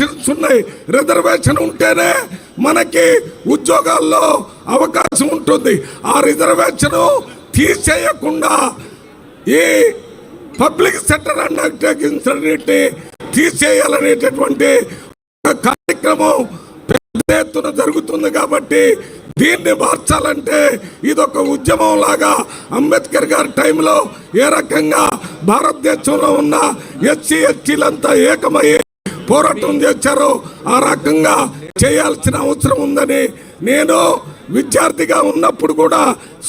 Reservations ఉన్నాయి reservation ఉంటేనే మనకి ఉద్యోగాల్లో అవకాశం ఉంటుంది. ఆ రిజర్వేషన్ తీసేయకుండా ఈ పబ్లిక్ సెక్టర్ అండర్టేకింగ్స్ అన్నింటినీ తీసేయాలనేటటువంటి ఒక కార్యక్రమం పెద్ద ఎత్తున జరుగుతుంది కాబట్టి దీన్ని మార్చాలంటే ఇదొక ఉద్యమం లాగా అంబేద్కర్ గారి టైంలో ఏ రకంగా భారతదేశంలో ఉన్న ఎస్సీ ఎస్టీలంతా ఏకమయ్యే పోరాటం చేశారో ఆ రకంగా చేయాల్సిన అవసరం ఉందని నేను విద్యార్థిగా ఉన్నప్పుడు కూడా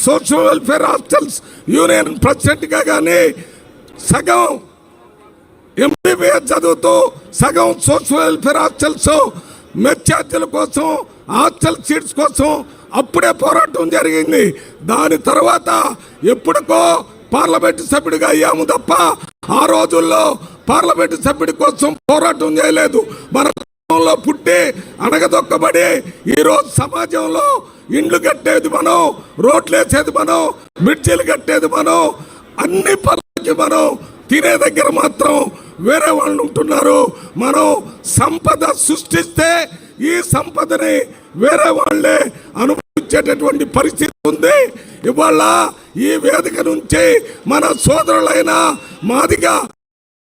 సోషల్ వెల్ఫేర్ హాస్టల్స్ యూనియన్ ప్రెసిడెంట్గా కానీ సగం ఎంబీబీఎస్ చదువుతూ సగం సోషల్ వెల్ఫేర్ హాస్టల్స్ మెచ్చార్జీల కోసం హాస్టల్ సీట్స్ కోసం అప్పుడే పోరాటం జరిగింది. దాని తర్వాత ఎప్పుడుకో పార్లమెంటు సభ్యుడిగా అయ్యాము తప్ప ఆ రోజుల్లో పార్లమెంటు సభ్యుడి కోసం పోరాటం చేయలేదు. మన కుటుంబంలో పుట్టి అణగదొక్కబడి ఈరోజు సమాజంలో ఇండ్లు కట్టేది మనం రోడ్లు వేసేది మనం మిర్చీలు కట్టేది మనం అన్ని పనులకి మనం తినే దగ్గర మాత్రం వేరే వాళ్ళు ఉంటున్నారు. మనం సంపద సృష్టిస్తే ఈ సంపదని వేరే వాళ్ళే అను వచ్చేటటువంటి పరిస్థితి ఉంది. ఇవాళ ఈ వేదిక నుంచి మన సోదరులైన మాదిగా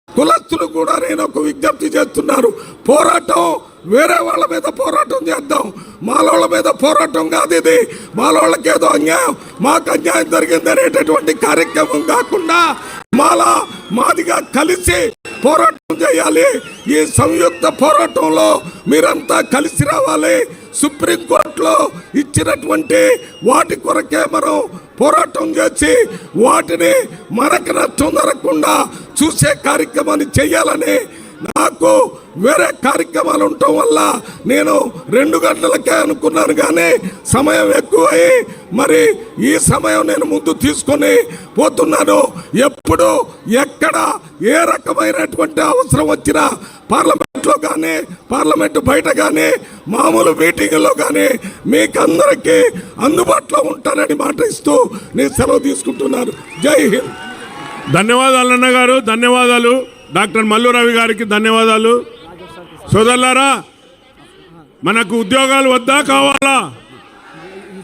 కులస్తులు కూడా నేను ఒక విజ్ఞప్తి చేస్తున్నారు. పోరాటం వేరే వాళ్ళ మీద పోరాటం చేద్దాం. మాలోళ్ళ మీద పోరాటం కాదు ఇది. మాలోళ్ళకి ఏదో అన్యాయం మాకు అన్యాయం జరిగింది అనేటటువంటి కార్యక్రమం కాకుండా మాల మాదిగా కలిసి పోరాటం చేయాలి. ఈ సంయుక్త పోరాటంలో మీరంతా కలిసి రావాలి. సుప్రీంకోర్టులో ఇచ్చినటువంటి వాటి కొరకే మనం పోరాటం చేసి వాటిని మనకు నష్టం జరగకుండా చూసే కార్యక్రమాన్ని చేయాలని నాకు వేరే కార్యక్రమాలు ఉండటం వల్ల నేను రెండు గంటలకే అనుకున్నాను కానీ సమయం ఎక్కువై మరి ఈ సమయం నేను ముందు తీసుకొని పోతున్నాను. ఎప్పుడు ఎక్కడ ఏ రకమైనటువంటి అవసరం వచ్చినా పార్లమెంట్లో కానీ పార్లమెంటు బయట కానీ మామూలు మీటింగ్లో కానీ మీకందరికీ అందుబాటులో ఉంటానని మాట ఇస్తూ నేను సెలవు తీసుకుంటున్నాను. జై హింద్. ధన్యవాదాలు అన్న గారు ధన్యవాదాలు. డాక్టర్ మల్లు రవి గారికి ధన్యవాదాలు. సోదరులారా మనకు ఉద్యోగాలు వద్దా కావాలా?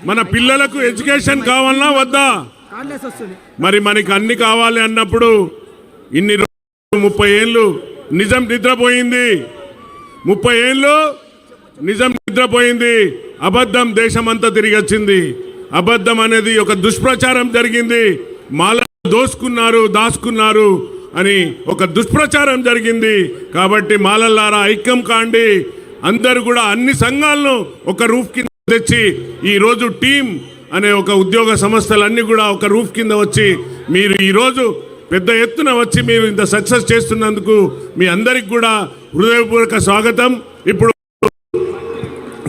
మన పిల్లలకు ఎడ్యుకేషన్ కావాలా వద్దా? మరి మనకి అన్ని కావాలి అన్నప్పుడు ఇన్ని రోజులు ముప్పై ఏళ్ళు నిజం నిద్రపోయింది. ముప్పై ఏళ్ళు నిజం నిద్రపోయింది. అబద్ధం దేశమంతా తిరిగి వచ్చింది. అబద్ధం అనేది ఒక దుష్ప్రచారం జరిగింది. మాల దోసుకున్నారు దాచుకున్నారు అని ఒక దుష్ప్రచారం జరిగింది. కాబట్టి మాలల్లారా ఐక్యం కాండి. అందరూ కూడా అన్ని సంఘాలను ఒక రూఫ్ కింద తెచ్చి ఈ రోజు టీం అనే ఒక ఉద్యోగ సంస్థలన్నీ కూడా ఒక రూఫ్ కింద వచ్చి మీరు ఈరోజు పెద్ద ఎత్తున వచ్చి మీరు ఇంత సక్సెస్ చేస్తున్నందుకు మీ అందరికి కూడా హృదయపూర్వక స్వాగతం. ఇప్పుడు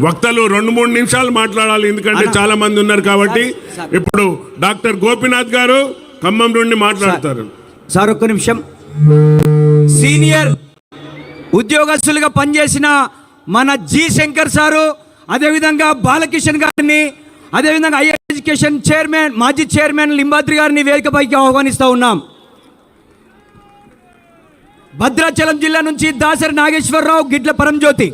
వక్తలు రెండు మూడు నిమిషాలు మాట్లాడాలి ఎందుకంటే చాలా మంది ఉన్నారు కాబట్టి. ఇప్పుడు డాక్టర్ గోపినాథ్ గారు ఖమ్మం నుండి మాట్లాడతారు. సార్ ఒక్క నిమిషం. సీనియర్ ఉద్యోగస్తులుగా పనిచేసిన మన జి శంకర్ సారు అదేవిధంగా బాలకిషన్ గారిని అదేవిధంగా హైయర్ ఎడ్యుకేషన్ చైర్మన్ మాజీ చైర్మన్ లింబాద్రి గారిని వేదికపైకి ఆహ్వానిస్తూ ఉన్నాం. భద్రాచలం జిల్లా నుంచి దాసరి నాగేశ్వరరావు గిడ్ల పరంజ్యోతి.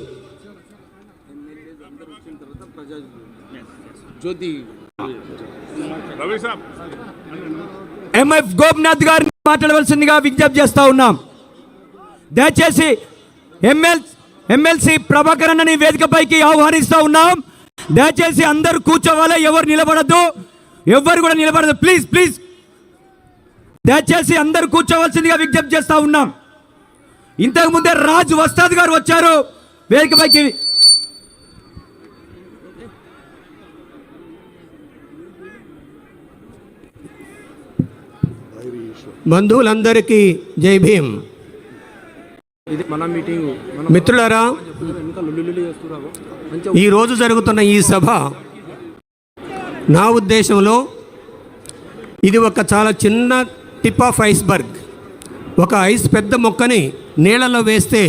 ఎంఎఫ్ గోపినాథ్ గారిని మాట్లాడవలసిందిగా విజ్ఞప్తి చేస్తా ఉన్నాం. దయచేసి ఎమ్మెల్ ఎమ్మెల్సీ ప్రభాకర్ అన్నని వేదికపైకి ఆహ్వానిస్తూ ఉన్నాం. దయచేసి అందరూ కూర్చోవాలి ఎవరు నిలబడద్దు ఎవరు కూడా నిలబడదు. Please please. దయచేసి అందరూ కూర్చోవలసిందిగా విజ్ఞప్తి చేస్తా ఉన్నాం. ఇంతకుముందే రాజు వస్తాద్ గారు వచ్చారు. వేదికపైకి బంధువులందరికీ జై భీమ్. మిత్రులారా ఈరోజు జరుగుతున్న ఈ సభ నా ఉద్దేశంలో ఇది ఒక చాలా చిన్న టిప్ ఆఫ్ ఐస్బర్గ్. ఒక ఐస్ పెద్ద మొక్కని నీళ్ళలో వేస్తే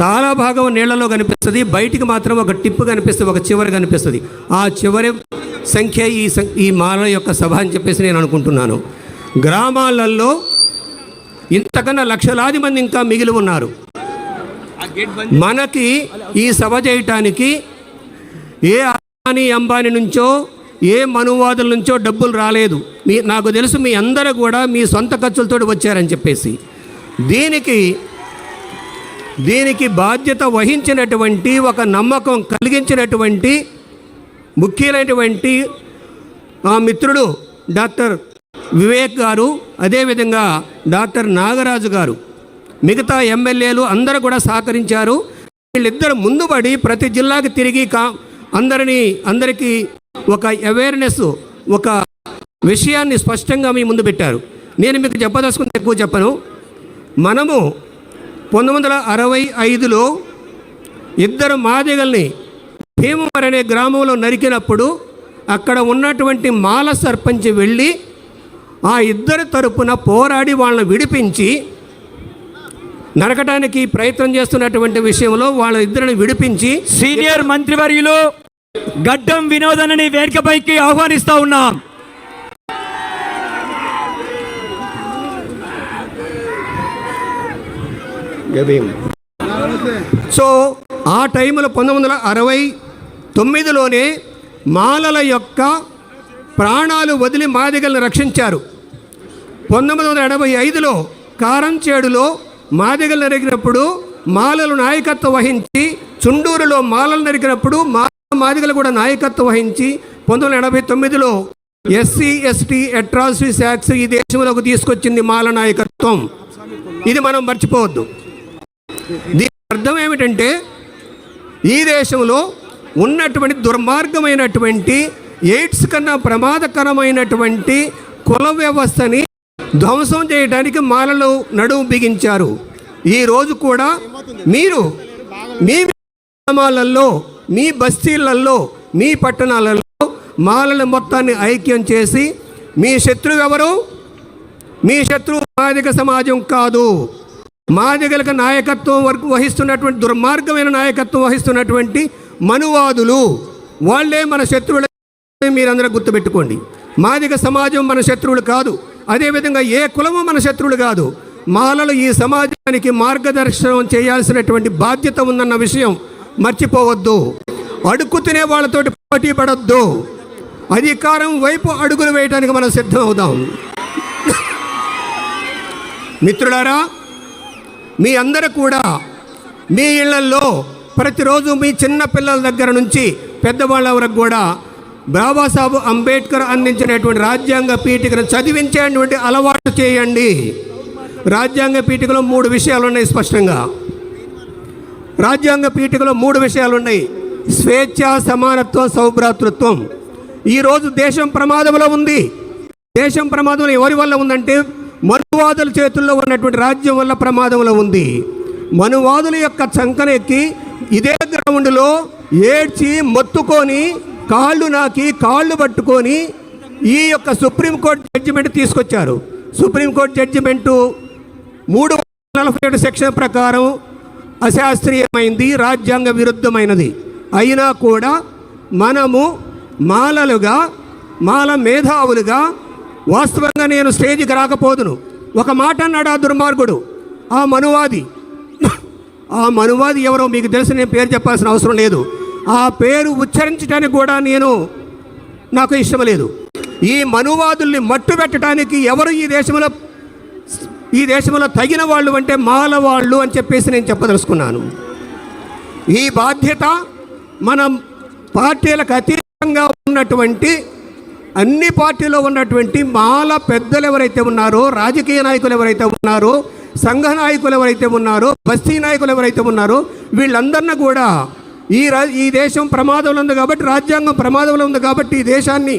చాలా భాగం నీళ్ళలో కనిపిస్తుంది బయటికి మాత్రం ఒక టిప్ కనిపిస్తుంది ఒక చివరి కనిపిస్తుంది. ఆ చివరి సంఖ్య ఈ ఈ మాల యొక్క సభ అని చెప్పేసి నేను అనుకుంటున్నాను. గ్రామాలలో ఇంతకన్నా లక్షలాది మంది ఇంకా మిగిలి ఉన్నారు. మనకి ఈ సభ చేయటానికి ఏ అదాని అంబానీ నుంచో ఏ మనువాదుల నుంచో డబ్బులు రాలేదు. మీ నాకు తెలుసు మీ అందరూ కూడా మీ సొంత ఖర్చులతో వచ్చారని చెప్పేసి. దీనికి దీనికి బాధ్యత వహించినటువంటి ఒక నమ్మకం కలిగించినటువంటి ముఖ్యమైనటువంటి ఆ మిత్రుడు డాక్టర్ వివేక్ గారు అదేవిధంగా డాక్టర్ నాగరాజు గారు. మిగతా ఎమ్మెల్యేలు అందరూ కూడా సహకరించారు. వీళ్ళిద్దరు ముందుబడి ప్రతి జిల్లాకి తిరిగి కా అందరినీ అందరికీ ఒక అవేర్నెస్ ఒక విషయాన్ని స్పష్టంగా మీ ముందు పెట్టారు. నేను మీకు చెప్పదలుచుకుంటే ఎక్కువ చెప్పను. మనము పంతొమ్మిది వందల అరవై ఐదులో ఇద్దరు మాదిగల్ని భీమవరం అనే గ్రామంలో నరికినప్పుడు అక్కడ ఉన్నటువంటి మాల సర్పంచ్ వెళ్ళి ఆ ఇద్దరి తరపున పోరాడి వాళ్ళని విడిపించి నరకటానికి ప్రయత్నం చేస్తున్నటువంటి విషయంలో వాళ్ళ ఇద్దరిని విడిపించి సీనియర్ మంత్రివర్యులు గడ్డం వినోదనని వేదికపైకి ఆహ్వానిస్తా ఉన్నాం. సో ఆ టైంలో పంతొమ్మిది వందల అరవై తొమ్మిదిలోనే మాలల యొక్క ప్రాణాలు వదిలి మాదిగలను రక్షించారు. పంతొమ్మిది వందల ఎనభై ఐదులో కారంచేడులో మాదిగలు నరికినప్పుడు మాలలు నాయకత్వం వహించి చుండూరులో మాలలు నరికినప్పుడు మా మాదిగలు కూడా నాయకత్వం వహించి పంతొమ్మిది వందల ఎనభై తొమ్మిదిలో ఎస్సీ ఎస్టీ అట్రాసిటీస్ యాక్ట్స్ ఈ దేశంలోకి తీసుకొచ్చింది మాల నాయకత్వం. ఇది మనం మర్చిపోవద్దు. దీని అర్థం ఏమిటంటే ఈ దేశంలో ఉన్నటువంటి దుర్మార్గమైనటువంటి ఎయిడ్స్ కన్నా ప్రమాదకరమైనటువంటి కుల వ్యవస్థని ధ్వంసం చేయడానికి మాలలు నడుము బిగించారు. ఈ రోజు కూడా మీరు మీ గ్రామాలలో మీ బస్తీలలో మీ పట్టణాలలో మాలల మొత్తాన్ని ఐక్యం చేసి మీ శత్రువు ఎవరు? మీ శత్రువు మాదిగ సమాజం కాదు. మాదిగలకు నాయకత్వం వరకు వహిస్తున్నటువంటి దుర్మార్గమైన నాయకత్వం వహిస్తున్నటువంటి మనువాదులు. వాళ్ళే మన శత్రువుల మీరందరూ గుర్తుపెట్టుకోండి. మాదిగ సమాజం మన శత్రువులు కాదు. అదేవిధంగా ఏ కులము మన శత్రువులు కాదు. మాలలు ఈ సమాజానికి మార్గదర్శనం చేయాల్సినటువంటి బాధ్యత ఉందన్న విషయం మర్చిపోవద్దు. అడుక్కు తినే వాళ్ళతోటి పోటీ పడొద్దు. అధికారం వైపు అడుగులు వేయడానికి మనం సిద్ధం అవుదాం మిత్రులారా మీ అందరూ కూడా మీ ఇళ్ళల్లో ప్రతిరోజు మీ చిన్న పిల్లల దగ్గర నుంచి పెద్దవాళ్ళ వరకు కూడా బాబాసాహెబ్ అంబేద్కర్ అందించినటువంటి రాజ్యాంగ పీఠికను చదివించేటువంటి అలవాటు చేయండి. రాజ్యాంగ పీఠికలో మూడు విషయాలు ఉన్నాయి స్పష్టంగా. రాజ్యాంగ పీఠికలో మూడు విషయాలు ఉన్నాయి స్వేచ్ఛ సమానత్వం సౌభ్రాతృత్వం. ఈరోజు దేశం ప్రమాదంలో ఉంది. దేశం ప్రమాదంలో ఎవరి వల్ల ఉందంటే మనువాదుల చేతుల్లో ఉన్నటువంటి రాజ్యం వల్ల ప్రమాదంలో ఉంది. మనువాదుల యొక్క చంకనెక్కి ఇదే గ్రౌండ్లో ఏడ్చి మొత్తుకొని కాళ్ళు నాకి కాళ్ళు పట్టుకొని ఈ యొక్క సుప్రీంకోర్టు జడ్జిమెంట్ తీసుకొచ్చారు. సుప్రీంకోర్టు జడ్జిమెంటు మూడు వందల నలభై ఏడు సెక్షన్ ప్రకారం అశాస్త్రీయమైంది రాజ్యాంగ విరుద్ధమైనది. అయినా కూడా మనము మాలలుగా మాల మేధావులుగా వాస్తవంగా నేను స్టేజ్కి రాకపోదును. ఒక మాట అన్నాడు ఆ దుర్మార్గుడు ఆ మనువాది. ఆ మనువాది ఎవరో మీకు తెలిసి నేను పేరు చెప్పాల్సిన అవసరం లేదు. ఆ పేరు ఉచ్చరించడానికి కూడా నేను నాకు ఇష్టం లేదు. ఈ మనువాదుల్ని మట్టు పెట్టడానికి ఎవరు ఈ దేశంలో ఈ దేశంలో తగిన వాళ్ళు అంటే మాల వాళ్ళు అని చెప్పేసి నేను చెప్పదలుచుకున్నాను. ఈ బాధ్యత మనం పార్టీలకు అతీతంగా ఉన్నటువంటి అన్ని పార్టీలో ఉన్నటువంటి మాల పెద్దలు ఎవరైతే ఉన్నారో రాజకీయ నాయకులు ఎవరైతే ఉన్నారో సంఘ నాయకులు ఎవరైతే ఉన్నారో బస్తీ నాయకులు ఎవరైతే ఉన్నారో వీళ్ళందరినీ కూడా ఈ రా ఈ దేశం ప్రమాదంలో ఉంది కాబట్టి రాజ్యాంగం ప్రమాదంలో ఉంది కాబట్టి ఈ దేశాన్ని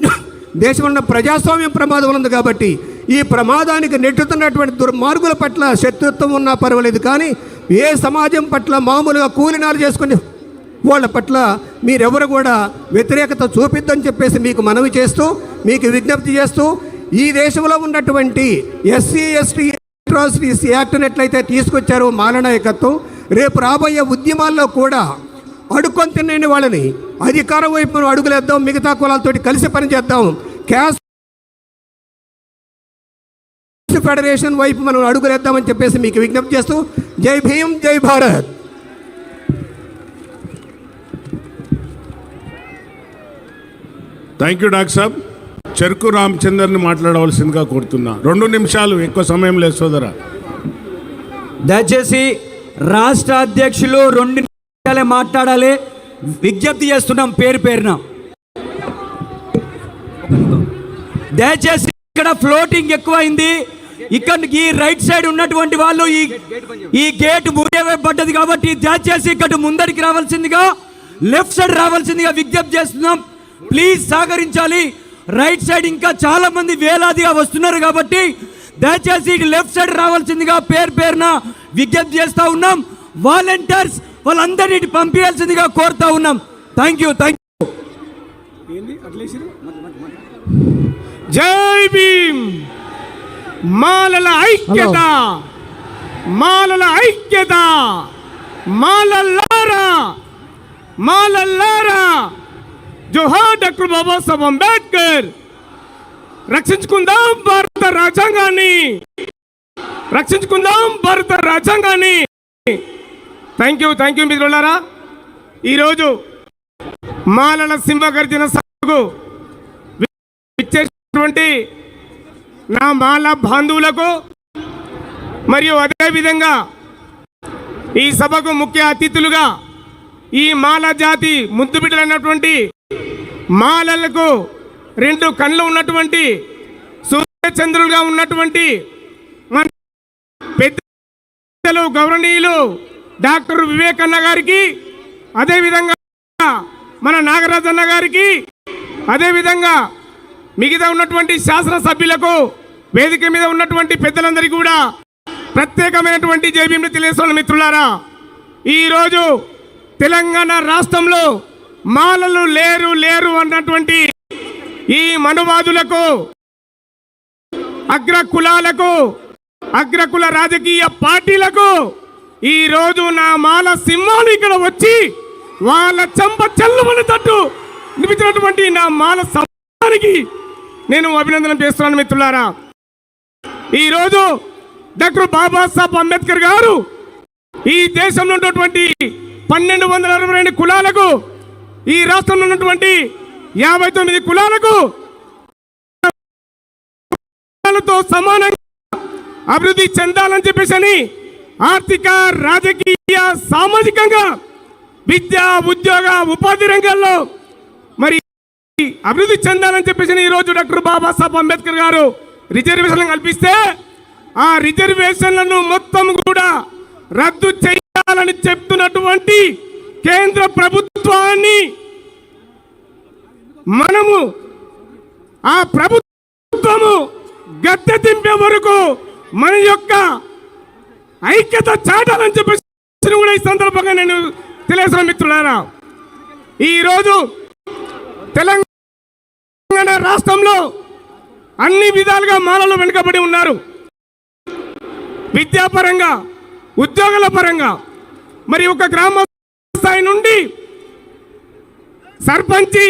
దేశంలో ఉన్న ప్రజాస్వామ్యం ప్రమాదంలో ఉంది కాబట్టి ఈ ప్రమాదానికి నెట్టుతున్నటువంటి దుర్మార్గుల పట్ల శత్రుత్వం ఉన్నా పర్వాలేదు కానీ ఏ సమాజం పట్ల మామూలుగా కూలినాలు చేసుకుని వాళ్ళ పట్ల మీరెవరు కూడా వ్యతిరేకత చూపిద్దని చెప్పేసి మీకు మనవి చేస్తూ మీకు విజ్ఞప్తి చేస్తూ ఈ దేశంలో ఉన్నటువంటి ఎస్సీ ఎస్టీ అట్రాసిటీస్ యాక్ట్ని ఎట్లయితే తీసుకొచ్చారో మాలనాయకత్వం రేపు రాబోయే ఉద్యమాల్లో కూడా అడుక్కొని తినని వాళ్ళని. అధికారం వైపు మనం అడుగులేద్దాం మిగతా కులాలతోటి కలిసి పనిచేద్దాం క్యాస్ట్ ఫెడరేషన్ వైపు మనం అడుగులేద్దామని చెప్పేసి మీకు విజ్ఞప్తి చేస్తూ జై భీమ్ జై భారత్. థ్యాంక్ యూ డాక్టర్ సాబ్ చెరుకు రామచందర్ని మాట్లాడవలసిందిగా కోరుతున్నా. రెండు నిమిషాలు ఎక్కువ సమయం లేదు సోదరా. దయచేసి రాష్ట్ర అధ్యక్షులు రెండు నిమిషాలే మాట్లాడాలి. విజ్ఞప్తి చేస్తున్నాం పేరు పేరున. దయచేసి ఇక్కడ ఫ్లోటింగ్ ఎక్కువైంది. ఇక్కడ ఈ రైట్ సైడ్ ఉన్నటువంటి వాళ్ళు ఈ ఈ గేట్ మూడేవేయబడ్డది కాబట్టి దయచేసి ఇక్కడ ముందరికి రావాల్సిందిగా లెఫ్ట్ సైడ్ రావాల్సిందిగా విజ్ఞప్తి చేస్తున్నాం. ప్లీజ్ సహకరించాలి. రైట్ సైడ్ ఇంకా చాలా మంది వేలాదిగా వస్తున్నారు కాబట్టి దయచేసి లెఫ్ట్ సైడ్ రావాల్సిందిగా పేరు పేరున విజ్ఞప్తి చేస్తా ఉన్నాం. వాలంటీర్స్ వాళ్ళందరినీ పంపించాల్సిందిగా కోరుతా ఉన్నాం. థ్యాంక్ యూ థ్యాంక్ జై భీమ్. మాలల ఐక్యత. మాలల ఐక్యత. మాలల్లారా మాలల్లారా జోహార్ డాక్టర్ బాబాసాహెబ్ అంబేద్కర్. రక్షించుకుందాం భారత రాజ్యాంగాన్ని. రక్షించుకుందాం భారత రాజ్యాంగాన్ని. థ్యాంక్ యూ థ్యాంక్ యూ మిత్రులారా. ఈరోజు మాలల సింహగర్జన సభకు ఇచ్చేటువంటి నా మాల బాంధువులకు మరియు అదేవిధంగా ఈ సభకు ముఖ్య అతిథులుగా ఈ మాల జాతి ముద్దుబిడ్డలైనటువంటి మాలలకు రెండు కళ్ళు ఉన్నటువంటి సూర్యచంద్రులుగా ఉన్నటువంటి మన పెద్దలు గౌరవనీయులు డాక్టర్ వివేకన్న గారికి అదేవిధంగా మన నాగరాజన్న గారికి అదేవిధంగా మిగతా ఉన్నటువంటి శాసనసభ్యులకు వేదిక మీద ఉన్నటువంటి పెద్దలందరికీ కూడా ప్రత్యేకమైనటువంటి జైభీంని తెలియజేస్తున్న మిత్రులారా ఈరోజు తెలంగాణ రాష్ట్రంలో మాలలు లేరు లేరు అన్నటువంటి ఈ మనువాదులకు అగ్ర కులాలకు అగ్రకుల రాజకీయ పార్టీలకు ఈరోజు నా మాల సింహాలు ఇక్కడ వచ్చి వాళ్ళ చంప చెల్లుమని తట్టు నిపించినటువంటి నా మాల సమానికి నేను అభినందన చేస్తున్నాను మిత్రులారా. ఈరోజు డాక్టర్ బాబాసాహెబ్ అంబేద్కర్ గారు ఈ దేశంలో ఉన్నటువంటి పన్నెండు వందల అరవై రెండు కులాలకు ఈ రాష్ట్రంలో ఉన్నటువంటి యాభై తొమ్మిది కులాలకు సమానంగా అభివృద్ధి చెందాలని చెప్పేసి అని ఆర్థిక రాజకీయ సామాజికంగా విద్య ఉద్యోగ ఉపాధి రంగాల్లో మరి అభివృద్ధి చెందాలని చెప్పేసి ఈ రోజు డాక్టర్ బాబాసాహెబ్ అంబేద్కర్ గారు రిజర్వేషన్లు కల్పిస్తే ఆ రిజర్వేషన్లను మొత్తం కూడా రద్దు చేయాలని చెప్తున్నటువంటి కేంద్ర ప్రభుత్వాన్ని మనము ఆ ప్రభుత్వము గద్దె దింపే వరకు మన యొక్క ఐక్యత చాటాలని చెప్పేసి కూడా ఈ సందర్భంగా నేను తెలియజేసిన మిత్రులారా. ఈరోజు తెలంగాణ రాష్ట్రంలో అన్ని విధాలుగా మాలలు వెనుకబడి ఉన్నారు. విద్యాపరంగా ఉద్యోగాల పరంగా మరి ఒక గ్రామ స్థాయి నుండి సర్పంచి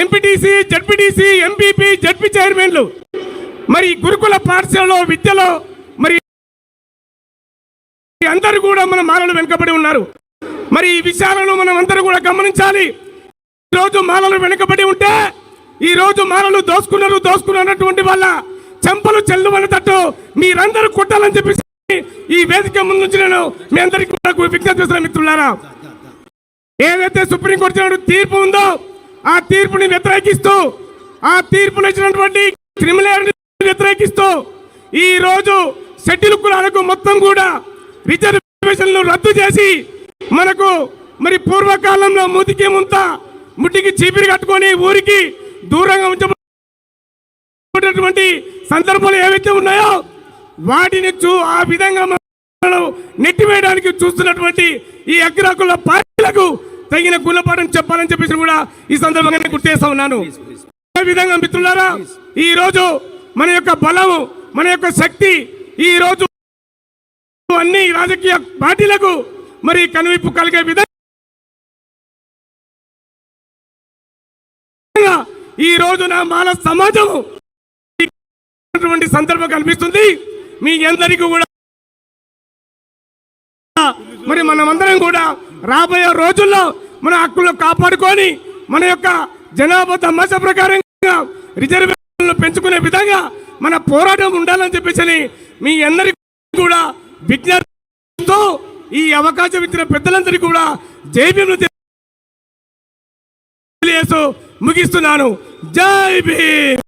ఎంపీటీసీ జడ్పీటీసీ ఎంపీపీ జడ్పీ చైర్మన్లు మరి గురుకుల పాఠశాలలో విద్యలో అందరూ కూడా మన మాలలు వెనుకబడి ఉన్నారు. మరి ఈ విషయాలను మనం అందరూ కూడా గమనించాలి. ఈ రోజు మాలలు వెనుకబడి ఉంటే ఈ రోజు మాలలు దోసుకున్నారు దోసుకున్నటువంటి వాళ్ళ చెంపలు చెల్లువని తట్టు మీరందరూ కొట్టాలని చెప్పేసి ఈ వేదిక ముందు నుంచి నేను మీ అందరికీ కూడా విజ్ఞప్తి చేస్తున్న మిత్రులారా. ఏదైతే సుప్రీంకోర్టు ఇచ్చిన తీర్పు ఉందో ఆ తీర్పుని వ్యతిరేకిస్తూ ఆ తీర్పును ఇచ్చినటువంటి క్రిమినల్ వ్యతిరేకిస్తూ ఈ రోజు షెడ్యూల్ కులాలకు మొత్తం కూడా రిజర్వేషన్లు రద్దు చేసి మనకు మరి పూర్వకాలంలో ముదికి ముంత ముట్టికి చీపిరి కట్టుకొని ఊరికి దూరంగా ఉంచబడినటువంటి సందర్భాలు ఏవైతే ఉన్నాయో వాటిని చూ ఆ విధంగా నెట్టివేయడానికి చూస్తున్నటువంటి ఈ అగ్రకుల పార్టీలకు తగిన గుణపాఠం చెప్పాలని చెప్పేసి కూడా ఈ సందర్భంగా గుర్తు చేస్తా ఉన్నాను. విధంగా మిత్రులారా ఈ రోజు మన యొక్క బలము మన యొక్క శక్తి ఈ రోజు అన్ని రాజకీయ పార్టీలకు మరి కనువిప్పు కలిగే విధంగా ఈ రోజున మానవ సమాజం సందర్భం కనిపిస్తుంది. మీ అందరికీ కూడా మరి మనమందరం కూడా రాబోయే రోజుల్లో మన హక్కులు కాపాడుకొని మన యొక్క జనాభా తమాషా ప్రకారంగా రిజర్వేషన్లు పెంచుకునే విధంగా మన పోరాటం ఉండాలని చెప్పేసి మీ అందరికీ కూడా విజ్ఞప్తితో ఈ అవకాశం ఇచ్చిన పెద్దలందరికీ కూడా జైభీములు తెలియజేస్తూ ముగిస్తున్నాను. జై భీమ్!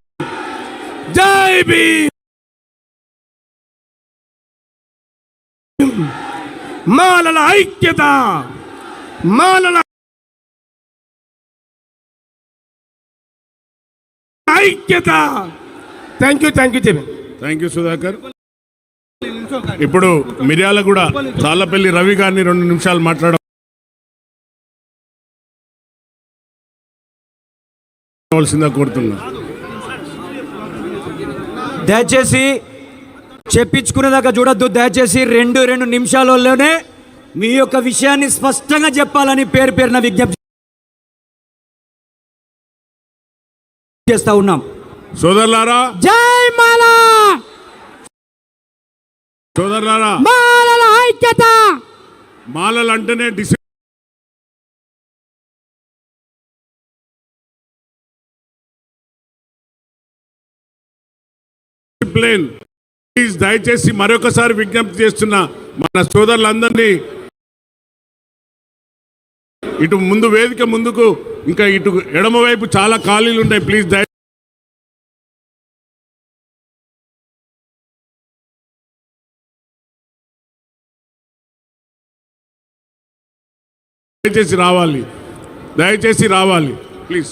జై భీమ్! మాలల ఐక్యత! మాలల ఐక్యత! Thank you thank you thank you Sudhakar. ఇప్పుడు మిర్యాల కూడా తాళ్ళపల్లి రవి గారిని రెండు నిమిషాలు మాట్లాడవలసిందిగా కోరుతున్నా. దయచేసి చెప్పించుకునేదాకా చూడొద్దు. దయచేసి రెండు రెండు నిమిషాలలోనే మీ యొక్క విషయాన్ని స్పష్టంగా చెప్పాలని పేరు పేరున విజ్ఞప్తి చేస్తా ఉన్నాం. సోదరులారా జై మాలా! సోదరులారా మాలల ఐక్యత. మాలలు అంటేనే డిసి డిసిప్లిన్ ప్లీజ్ దయచేసి మరొకసారి విజ్ఞప్తి చేస్తున్నా మన సోదరులందరినీ ఇటు ముందు వేదిక ముందుకు ఇంకా ఇటు ఎడమ వైపు చాలా ఖాళీలు ఉన్నాయి. ప్లీజ్ దయ దయచేసి రావాలి. దయచేసి రావాలి. ప్లీజ్.